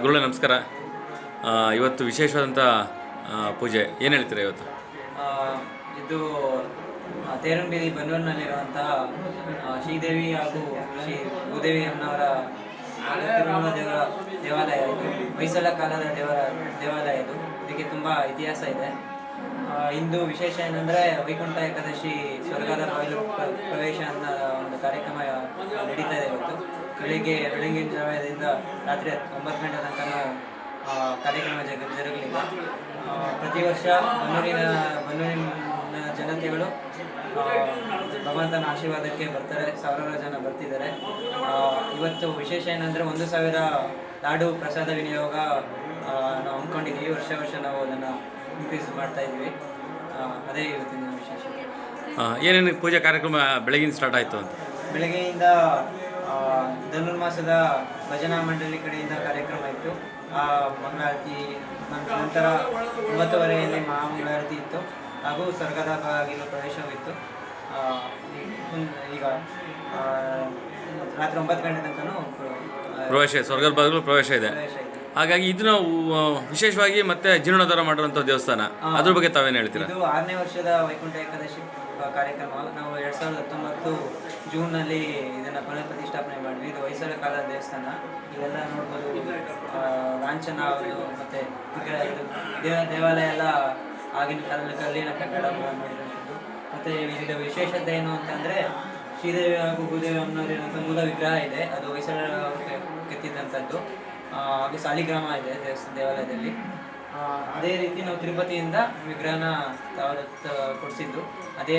ಗುರುಳೆ ನಮಸ್ಕಾರ. ಇವತ್ತು ವಿಶೇಷವಾದಂಥ ಪೂಜೆ. ಏನು ಹೇಳ್ತೀರಾ ಇವತ್ತು? ಇದು ತೇರಂಬೀದಿ ಬನ್ನೂರಿನಲ್ಲಿರುವಂಥ ಶ್ರೀದೇವಿ ಹಾಗೂ ಶ್ರೀ ಭೂದೇವಿ ಅಮ್ಮನವರ ದೇವರ ದೇವಾಲಯ ಇದು. ಮೈಸೂರ ಕಾಲದ ದೇವರ, ದೇವಾಲಯ ಇದು. ಇದಕ್ಕೆ ತುಂಬ ಇತಿಹಾಸ ಇದೆ. ಇಂದು ವಿಶೇಷ ಏನಂದರೆ ವೈಕುಂಠ ಏಕಾದಶಿ ಸ್ವರ್ಗದ ಪ್ರವೇಶ ಅಂತ ಕಾರ್ಯಕ್ರಮ ನಡೀತಾ ಇದೆ ಇವತ್ತು. ಬೆಳಿಗ್ಗೆ ಬೆಳಗಿನ ಜಾವದಿಂದ ರಾತ್ರಿ ಒಂಬತ್ತು ಗಂಟೆ ತನಕ ಕಾರ್ಯಕ್ರಮ ಜಗ ಜರುಗಲಿಲ್ಲ ಪ್ರತಿ ವರ್ಷ ಬನ್ನೂರಿನ ಬನ್ನೂರಿನ ಜನತೆಗಳು ಭಗವಂತನ ಆಶೀರ್ವಾದಕ್ಕೆ ಬರ್ತಾರೆ. ಸಾವಿರಾರು ಜನ ಬರ್ತಿದ್ದಾರೆ. ಇವತ್ತು ವಿಶೇಷ ಏನಂದರೆ ಒಂದು ಸಾವಿರ ಲಾಡು ಪ್ರಸಾದ ವಿನಿಯೋಗ ನಾವು ಹಮ್ಮಿಕೊಂಡಿದ್ದೀವಿ ವರ್ಷ ವರ್ಷ ನಾವು ಅದನ್ನು ಇನ್ಕ್ರೀಸ್ ಮಾಡ್ತಾ ಇದ್ದೀವಿ. ಅದೇ ಇವತ್ತಿನ ವಿಶೇಷ. ಏನೇನು ಪೂಜಾ ಕಾರ್ಯಕ್ರಮ ಬೆಳಗಿನ ಸ್ಟಾರ್ಟ್ ಆಯಿತು ಅಂತ? ಬೆಳಗ್ಗೆಯಿಂದ ಧನುರ್ಮಾಸದ ಭಜನಾ ಮಂಡಳಿ ಕಡೆಯಿಂದ ಕಾರ್ಯಕ್ರಮ ಇತ್ತು. ಆ ಮಂಗಳಾರತಿ ನಂತರ ಒಂಬತ್ತುವರೆಯಲ್ಲಿ ಮಹಾಮಂಗಳಾರತಿ ಇತ್ತು. ಹಾಗೂ ಸ್ವರ್ಗದ ಬಾಗಿಲು ಪ್ರವೇಶವಿತ್ತು ಈಗ ರಾತ್ರಿ ಒಂಬತ್ತು ಗಂಟೆ ತನಕನೂ ಪ್ರವೇಶ ಸ್ವರ್ಗದ ಬಾಗಿಲು ಪ್ರವೇಶ ಇದೆ. ಹಾಗಾಗಿ ಇದನ್ನ ವಿಶೇಷವಾಗಿ ಮತ್ತೆ ಜೀರ್ಣೋದ್ಧಾರ ಮಾಡಿರುವಂಥ ದೇವಸ್ಥಾನ. ಅದ್ರ ಬಗ್ಗೆ ತಾವೇನು ಹೇಳ್ತೀರಾ? ಇದು ಆರನೇ ವರ್ಷದ ವೈಕುಂಠ ಏಕಾದಶಿ. ಕಾರ್ಯಕ್ರಮ. ನಾವು ಎರಡು ಸಾವಿರದ ಹತ್ತೊಂಬತ್ತು ಜೂನ್ನಲ್ಲಿ ಇದನ್ನ ಪುನಃ ಪ್ರತಿಷ್ಠಾಪನೆ ಮಾಡಿದ್ವಿ. ಇದು ಹೊಯ್ಸಳ ಕಾಲದ ದೇವಸ್ಥಾನ. ಇದೆಲ್ಲ ನೋಡ್ಬೋದು ಆ, ಅವರು ಮತ್ತು ಮತ್ತೆ ದೇವ ದೇವಾಲಯ ಎಲ್ಲ ಆಗಿನ ಕಾಲದಲ್ಲಿ ಕಲ್ಲಿನ ಕಟ್ಟಡ ಮಾಡಿರುವಂಥದ್ದು. ಮತ್ತೆ ಇದರ ವಿಶೇಷತೆ ಏನು ಅಂತಂದರೆ ಶ್ರೀದೇವಿ ಹಾಗೂ ಭೂದೇವಿ ಅನ್ನೋದೇನಂತ ಮೂಲ ವಿಗ್ರಹ ಇದೆ. ಅದು ಹೊಯ್ಸಳ ಕೆತ್ತಿದಂಥದ್ದು. ಹಾಗೂ ಸಾಲಿಗ್ರಾಮ ಇದೆ ದೇವಸ್ಥಾನ ದೇವಾಲಯದಲ್ಲಿ. ಅದೇ ರೀತಿ ನಾವು ತಿರುಪತಿಯಿಂದ ವಿಗ್ರಹನ ಕೊಡಿಸಿದ್ದು. ಅದೇ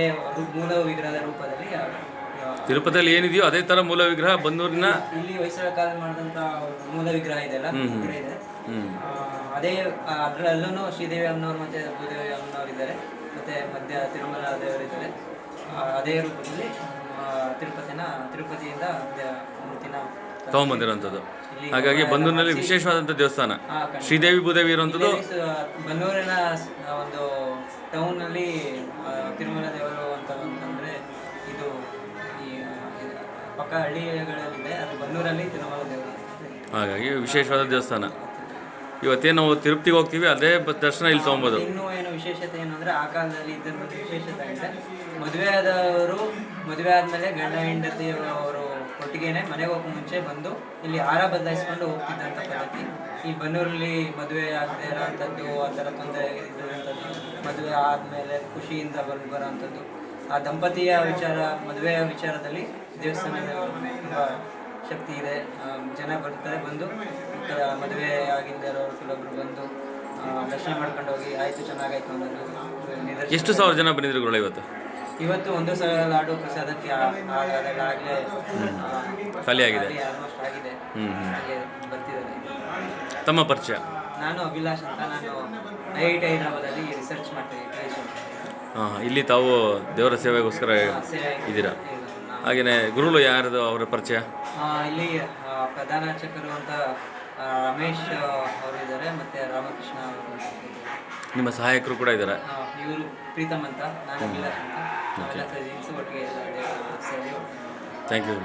ಮೂಲ ವಿಗ್ರಹದ ರೂಪದಲ್ಲಿ ತಿರುಪತಿಯಲ್ಲಿ ಏನಿದೆಯೋ ಅದೇ ತರ ಮೂಲ ವಿಗ್ರಹ ಬಂದೂರಿನ ಇಲ್ಲಿ ಹೊಯ್ಸಳ ಕಾಲ ಮಾಡಿದಂತ ಮೂಲ ವಿಗ್ರಹ ಇದೆಲ್ಲ ವಿಗ್ರಹ ಇದೆ. ಅದೇ ಅದರಲ್ಲೂ ಶ್ರೀದೇವಿ ಅಮ್ಮನವ್ರು ಮತ್ತೆ ಭೂದೇವಿ ಅಮ್ಮನವ್ರು ಇದ್ದಾರೆ ಮತ್ತೆ ಮಧ್ಯ ತಿರುಮಲ ದೇವರು ಇದ್ದಾರೆ ಅದೇ ರೂಪದಲ್ಲಿ ತಿರುಪತಿನ ತಿರುಪತಿಯಿಂದ ಮೂರ್ತಿನ ತಗೊಂಬಂದಿರೋಂಥದ್ದು ಇಲ್ಲಿ ಹಾಗಾಗಿ ಬನ್ನೂರಿನಲ್ಲಿ ವಿಶೇಷವಾದಂಥ ದೇವಸ್ಥಾನ. ಶ್ರೀದೇವಿ ಭೂದೇವಿ ಇರುವಂಥದ್ದು. ಬನ್ನೂರಿನ ಒಂದು ಟೌನಲ್ಲಿ ತಿರುಮಲ ದೇವರು ಅಂತ ಅಂತಂದ್ರೆ ಇದು ಇದು ಪಕ್ಕ ಹಳ್ಳಿಗಳಲ್ಲಿದೆ. ಅದು ಬನ್ನೂರಲ್ಲಿ ತಿರುಮಲ ದೇವರು ಹಾಗಾಗಿ ವಿಶೇಷವಾದ ದೇವಸ್ಥಾನ. ಇವತ್ತೇನು ನಾವು ತಿರುಪ್ತಿಗೆ ಹೋಗ್ತೀವಿ ಅದೇ ದರ್ಶನ ಇಲ್ಲಿ ತೊಗೊಬೋದು. ಇನ್ನೂ ಏನು ವಿಶೇಷತೆ ಏನು ಅಂದ್ರೆ ಆ ಕಾಲದಲ್ಲಿ ಇದ್ದ ಬಗ್ಗೆ ವಿಶೇಷತೆ ಅಂದ್ರೆ ಮದುವೆ ಆದವರು ಮದುವೆ ಆದಮೇಲೆ ಗಂಡ ಹೆಂಡತಿ ಅವರು ಒಟ್ಟಿಗೆನೆ ಮನೆಗೆ ಹೋಗೋ ಮುಂಚೆ ಬಂದು ಇಲ್ಲಿ ಹಾರ ಬದಲಾಯಿಸ್ಕೊಂಡು ಹೋಗ್ತಿದ್ದಂಥ ಪದ್ಧತಿ. ಈ ಬನ್ನೂರಲ್ಲಿ ಮದುವೆ ಆಗದೆ ಇರೋಂಥದ್ದು, ಆ ಥರ ತೊಂದರೆ ಇರುವಂಥದ್ದು ಮದುವೆ ಆದಮೇಲೆ ಖುಷಿಯಿಂದ ಬಂದು ಬರೋವಂಥದ್ದು ಆ ದಂಪತಿಯ ವಿಚಾರ, ಮದುವೆಯ ವಿಚಾರದಲ್ಲಿ ದೇವಸ್ಥಾನದ ತುಂಬ ಶಕ್ತಿ ಇದೆ. ಜನ ಬರ್ತಾರೆ, ಬಂದು ಈ ಥರ ಮದುವೆ ಆಗಿದ್ದವರು ಕೆಲವೊಬ್ರು ಬಂದು ದರ್ಶನ ಮಾಡ್ಕೊಂಡು ಹೋಗಿ ಆಯಿತು, ಚೆನ್ನಾಗಾಯ್ತು ಅನ್ನೋದು ಎಷ್ಟು ಸಾವಿರ ಜನ ಬಂದಿದ್ರು ಇವತ್ತು? ಇವತ್ತು ಒಂದು ಸಲ ಲಾಡು ಪ್ರಸಾದಕ್ಕೆ ಆಗ್ಲೇ ಖಾಲಿ ಆಗಿದೆ. ಆಲ್ಮೋಸ್ಟ್ ಆಗಿದೆ. ಹಾಗೆ ಬರ್ತಿದ್ದಾರೆ. ತಮ್ಮ ಪರಿಚಯ? ನಾನು ಅಭಿಲಾಷ್ ಅಂತ ನಾನು ಐ ಐ ಟಿ ಹೈದರಾಬಾದಲ್ಲಿ ರಿಸರ್ಚ್ ಮಾಡ್ತೀನಿ. ಹಾಂ ಇಲ್ಲಿ ತಾವು ದೇವರ ಸೇವೆಗೋಸ್ಕರ ಸೇವೆ- ಇದ್ದೀರಾ? ಹಾಗೆಯೇ ಗುರುಗಳು ಯಾರದು ಅವರ ಪರಿಚಯ? ಇಲ್ಲಿ ಪ್ರಧಾನ ಅರ್ಚಕರು ಅಂತ ರಮೇಶ್ ಅವರು ಇದ್ದಾರೆ ಮತ್ತೆ ರಾಮಕೃಷ್ಣ ಅವರು ನಿಮ್ಮ ಸಹಾಯಕರು ಕೂಡ ಇದ್ದಾರೆ. ಇವರು ಪ್ರೀತಮ್ ಅಂತ ನಾನು ಅಭಿಲಾಷ್ ಅಂತ. Thank you